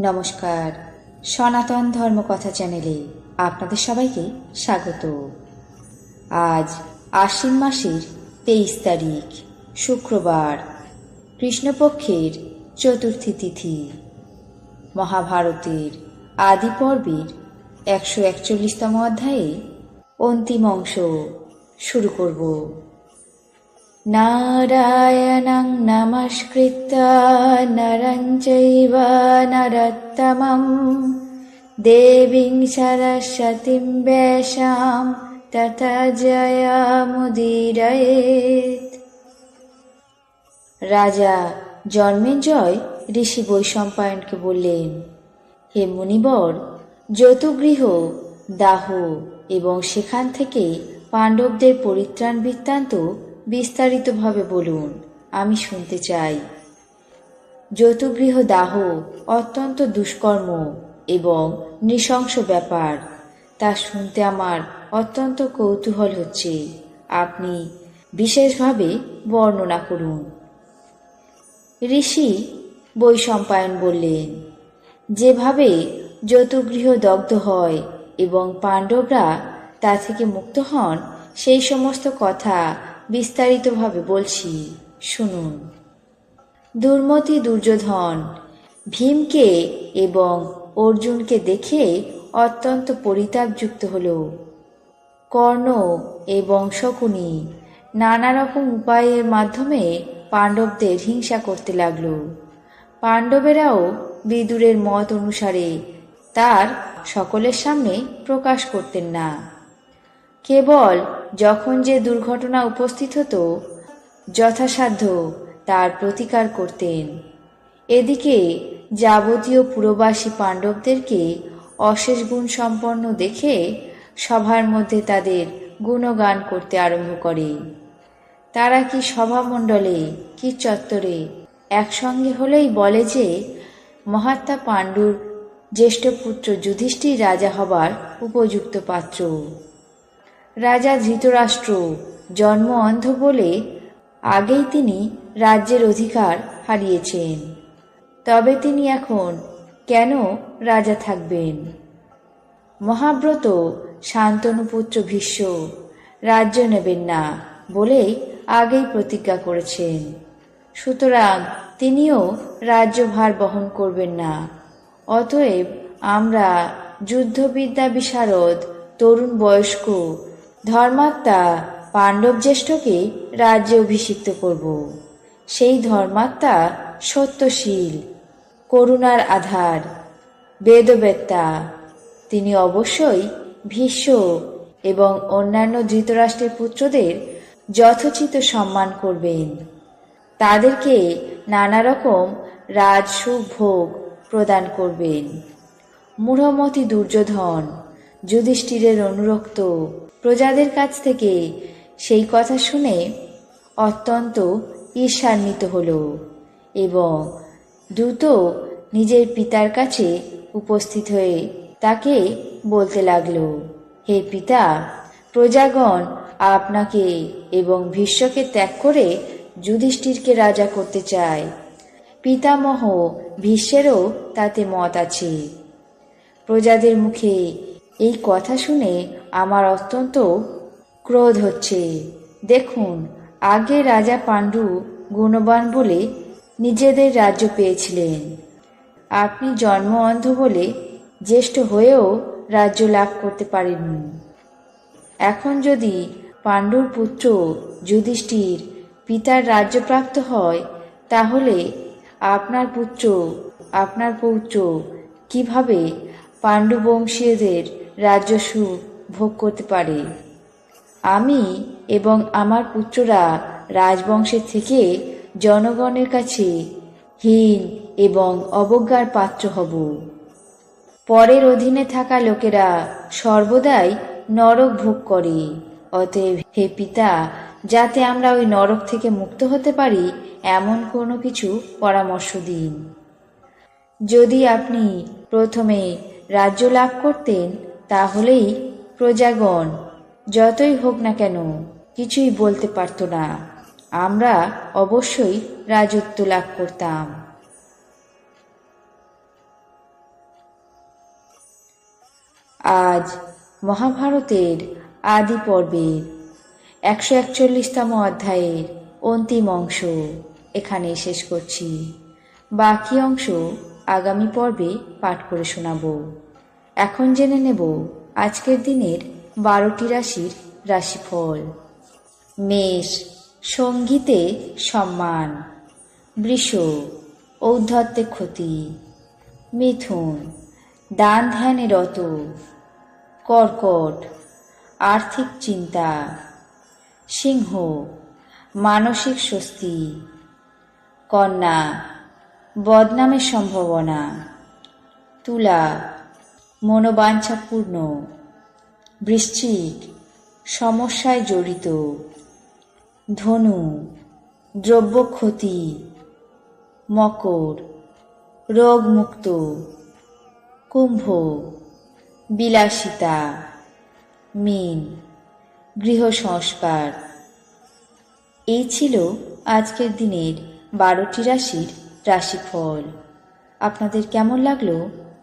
নমস্কার। সনাতন ধর্মকথা চ্যানেলে আপনাদের সবাইকে স্বাগত। আজ আশ্বিন মাসের তেইশ তারিখ, শুক্রবার, কৃষ্ণপক্ষের চতুর্থী তিথি। মহাভারতের আদি পর্বের একশো একচল্লিশতম অধ্যায়ে অন্তিম অংশ শুরু করব। নারায়ণং নমস্কৃত্য নরং চৈব নরোত্তমं দেবীং সরস্বতীং বেশাম তথা জয়মুদীরয়েত রাজা জন্মেঞ্জয় ঋষি বৈশম্পায়নকে বললেন, হে মুনিবর, যতুগৃহ, দাহ এবং সেখান থেকে পাণ্ডবদের পরিত্রাণ বৃত্তান্ত বিস্তারিতভাবে বলুন, আমি শুনতে চাই। যতুগৃহ দাহ অত্যন্ত দুষ্কর্ম এবং নৃশংস ব্যাপার। তা শুনতে আমার অত্যন্ত কৌতূহল হচ্ছে। আপনি বিশেষভাবে বর্ণনা করুন। ঋষি বৈশম্পায়ন বললেন, যেভাবে যতুগৃহ দগ্ধ হয় এবং পাণ্ডবরা তা থেকে মুক্ত হন, সেই সমস্ত কথা বিস্তারিতভাবে বলছি, শুনুন। দুর্মতি দুর্যোধন ভীমকে এবং অর্জুনকে দেখে অত্যন্ত পরিতাপযুক্ত হল। কর্ণ এবং শকুনি নানা রকম উপায়ের মাধ্যমে পাণ্ডবদের হিংসা করতে লাগল। পাণ্ডবেরাও বিদুরের মত অনুসারে তার সকলের সামনে প্রকাশ করতেন না। কেবল যখন যে দুর্ঘটনা উপস্থিত হতো, যথাসাধ্য তার প্রতিকার করতেন। এদিকে যাবতীয় পুরবাসী পাণ্ডবদেরকে অশেষ গুণ সম্পন্ন দেখে সভার মধ্যে তাদের গুণগান করতে আরম্ভ করে। তারা কি সভামণ্ডলে, কি চত্বরে একসঙ্গে হলেই বলে যে, মহাত্মা পাণ্ডুর জ্যেষ্ঠ পুত্র যুধিষ্ঠির রাজা হবার উপযুক্ত পাত্র। রাজা ধৃতরাষ্ট্র, জন্ম অন্ধ বলে আগেই তিনি রাজ্যের অধিকার হারিয়েছেন। তবে তিনি এখন কেন রাজা থাকবেন? মহাব্রত শান্তনুপুত্র ভীষ্ম, রাজ্য নেবেন না বলেই আগেই প্রতিজ্ঞা করেছেন। সুতরাং তিনিও রাজ্যভার বহন করবেন না। অতএব আমরা যুদ্ধবিদ্যা বিশারদ, তরুণ বয়স্ক ধর্মাত্মা পাণ্ডব জ্যেষ্ঠকে রাজ্যে অভিষিক্ত করব। সেই ধর্মাত্মা সত্যশীল, করুণার আধার, বেদবেত্তা। তিনি অবশ্যই ভীষ্ম এবং অন্যান্য ধৃতরাষ্ট্রের পুত্রদের যথোচিত সম্মান করবেন। তাদেরকে নানা রকম রাজসুখ ভোগ প্রদান করবেন। মূঢ়মতি দুর্যোধন, যুধিষ্ঠিরের অনুরক্ত প্রজাদের কাছ থেকে সেই কথা শুনে অত্যন্ত ঈর্ষান্বিত হল এবং দ্রুত নিজের পিতার কাছে উপস্থিত হয়ে তাকে বলতে লাগল, হে পিতা, প্রজাগণ আপনাকে এবং ভীষ্মকে ত্যাগ করে যুধিষ্ঠিরকে রাজা করতে চায়। পিতামহ ভীষ্মেরও তাতে মত আছে। প্রজাদের মুখে এই কথা শুনে আমার অত্যন্ত ক্রোধ হচ্ছে। দেখুন, আগে রাজা পাণ্ডু গুণবান বলে নিজেদের রাজ্য পেয়েছিলেন। আপনি জন্ম অন্ধ বলে জ্যেষ্ঠ হয়েও রাজ্য লাভ করতে পারেননি। এখন যদি পাণ্ডুর পুত্র যুধিষ্ঠির পিতার রাজ্যপ্রাপ্ত হয়, তাহলে আপনার পুত্র, আপনার পৌত্র কীভাবে পাণ্ডুবংশীয়দের ভোগ করতে পারে। আমি এবং আমার পুত্ররা রাজবংশের থেকে জনগণের কাছে হীন এবং অবজ্ঞার পাত্র হব। পরের অধীনে থাকা লোকেরা সর্বদাই নরক ভোগ করে। অতএব হে পিতা, যাতে আমরা ওই নরক থেকে মুক্ত হতে পারি, এমন কোনো কিছু পরামর্শ দিন। যদি আপনি প্রথমে রাজ্য লাভ করতেন, তাহলেই প্রজাগণ, যতই হোক না কেন, কিছুই বলতে পারত না। আমরা অবশ্যই রাজত্ব লাভ করতাম। আজ মহাভারতের আদি পর্বের একশো একচল্লিশতম অধ্যায়ের অন্তিম অংশ এখানে শেষ করছি। বাকি অংশ আগামী পর্বে পাঠ করে শোনাব। এখন জেনে নেব আজকের দিনের বারোটি রাশির রাশিফল। মেষ, সঙ্গীতে সম্মান। বৃষ, ঔদ্ধত্যে ক্ষতি। মিথুন, দান ধ্যানে রত। কর্কট, আর্থিক চিন্তা। সিংহ, মানসিক স্বস্তি। কন্যা, বদনামের সম্ভাবনা। তুলা মনোবাঞ্ছাপূর্ণ, বৃশ্চিক, সমস্যায় জড়িত, ধনু দ্রব্য ক্ষতি মকর, রোগমুক্ত, কুম্ভ, বিলাসিতা, মিন গৃহ সংস্কার এই ছিল আজকের দিনের বারোটি রাশির রাশিফল। আপনাদের কেমন লাগল?